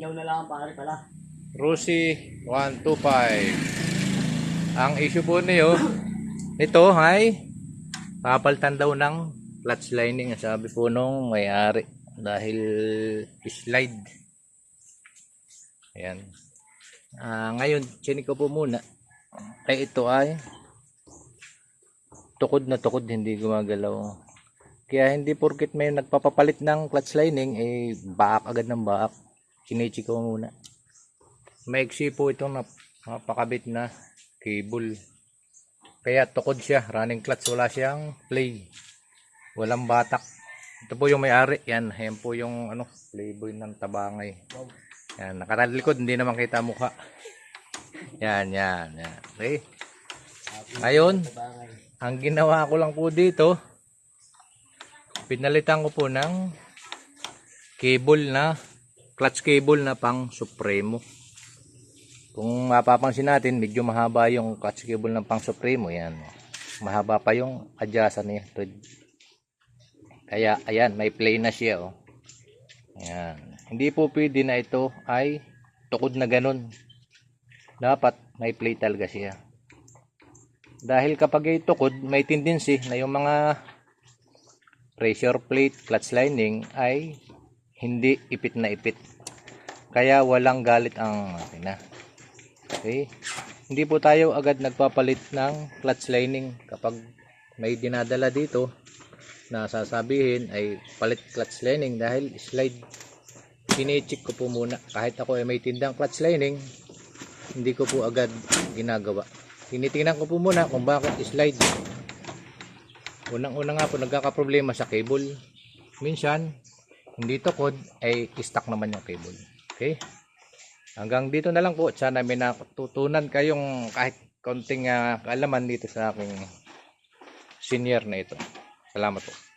ilaw na lang pare pala. Rusi 125. Ang issue po niyo, ito ay papalitan daw ng clutch lining sabi po nung may-ari dahil slide. Ayan. Ah, ngayon, chinik ko po muna. Ay ito ay tukod na tukod hindi gumagalaw. Kaya hindi porket may nagpapapalit ng clutch lining eh baak agad ng baak. Chinichi ko muna. Maiksi po itong nap napakabit na cable. Kaya tukod siya, running clutch, wala siyang play. Walang batak. Ito po yung may-ari, yan, yan po yung ano, playboy ng tabangay. Yan, nakatalikod, hindi naman kita mukha. Yan, yan, yan. Okay. Ngayon, ang ginawa ko lang po dito, pinalitan ko po ng cable na, clutch cable na pang Supremo. Kung mapapansin natin, medyo mahaba yung clutch cable ng pang Supremo. Yan. Mahaba pa yung adjacent niya. Kaya, ayan, may play na siya. Oh. Ayan. Hindi po pwede na ito ay tukod na ganun. Dapat may play talaga siya. Dahil kapag ay tukod, may tendency na yung mga pressure plate, clutch lining ay hindi ipit na ipit. Kaya walang galit ang makina. Okay? Hindi po tayo agad nagpapalit ng clutch lining kapag may dinadala dito na sasabihin ay palit clutch lining dahil slide. Kine-check ko po muna kahit ako ay may tindang clutch lining hindi ko po agad ginagawa. Tinitingnan ko po muna kung bakit slide. Unang-una nga po nagkakaproblema sa cable. Minsan, hindi tukod ay stuck naman yung cable. Okay? Hanggang dito na lang po. Sana may natutunan kayong kahit konting ah, kaalaman dito sa aking senior na ito. Salamat po.